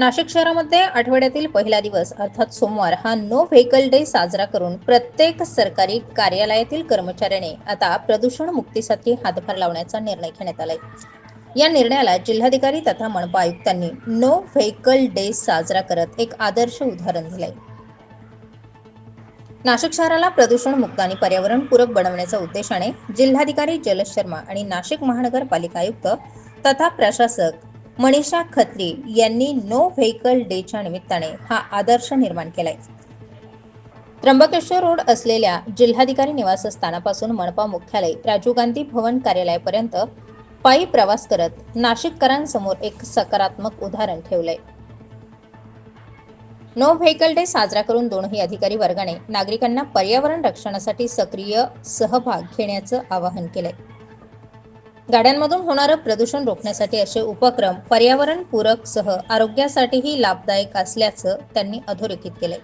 नाशिक शहरामध्ये आठवड्यातील पहिला दिवस अर्थात सोमवार हा नो व्हेकल डे साजरा करून प्रत्येक सरकारी कार्यालयातील कर्मचाऱ्याने आता प्रदूषण मुक्तीसाठी हातभार लावण्याचा निर्णय घेण्यात आलाय. या निर्णयाला जिल्हाधिकारी तथा मनपा आयुक्तांनी नो व्हेकल डे साजरा करत एक आदर्श उदाहरण दिलंय. नाशिक शहराला प्रदूषण मुक्त आणि पर्यावरण पूरक बनवण्याच्या उद्देशाने जिल्हाधिकारी जलज शर्मा आणि नाशिक महानगरपालिका आयुक्त तथा प्रशासक मनीषा खत्री यांनी नो व्हेकल डेच्या निमित्ताने हा आदर्श निर्माण केलाय. त्र्यंबकेश्वर रोड असलेल्या जिल्हाधिकारी निवासस्थानापासून मनपा मुख्यालय राजीव गांधी भवन कार्यालयापर्यंत पायी प्रवास करत नाशिककरांसमोर एक सकारात्मक उदाहरण ठेवलंय. नो व्हेकल डे साजरा करून दोनही अधिकारी वर्गाने नागरिकांना पर्यावरण रक्षणासाठी सक्रिय सहभाग घेण्याचं आवाहन केलंय. गाड्यांमधून होणारं प्रदूषण रोखण्यासाठी असे उपक्रम पर्यावरण पूरक सह आरोग्यासाठीही लाभदायक असल्याचं त्यांनी अधोरेखित केले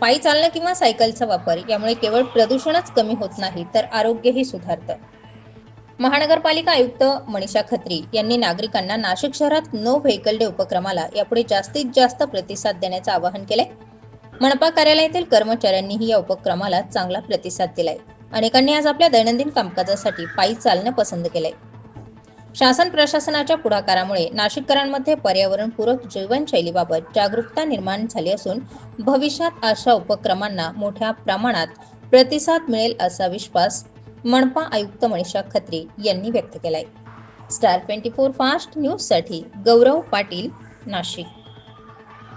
पायी चालणं किंवा सायकलचा वापर यामुळे केवळ प्रदूषणच कमी होत नाही तर आरोग्यही सुधारतं. महानगरपालिका आयुक्त मनीषा खत्री यांनी नागरिकांना नाशिक शहरात नो व्हेकल डे उपक्रमाला यापुढे जास्तीत जास्त प्रतिसाद देण्याचं आवाहन केलंय. मनपा कार्यालयातील कर्मचाऱ्यांनीही या उपक्रमाला चांगला प्रतिसाद दिलाय. अनेकांनी आज आपल्या दैनंदिन कामकाजासाठी पायी चालणं पसंत केलंय. शासन प्रशासनाच्या पुढाकारामुळे नाशिककरांमध्ये पर्यावरणपूरक जीवनशैलीबाबत जागरूकता निर्माण झाली असून भविष्यात अशा उपक्रमांना मोठ्या प्रमाणात प्रतिसाद मिळेल असा विश्वास मनपा आयुक्त मनीषा खत्री यांनी व्यक्त केलाय. स्टार ट्वेंटी फोर फास्ट न्यूजसाठी गौरव पाटील नाशिक.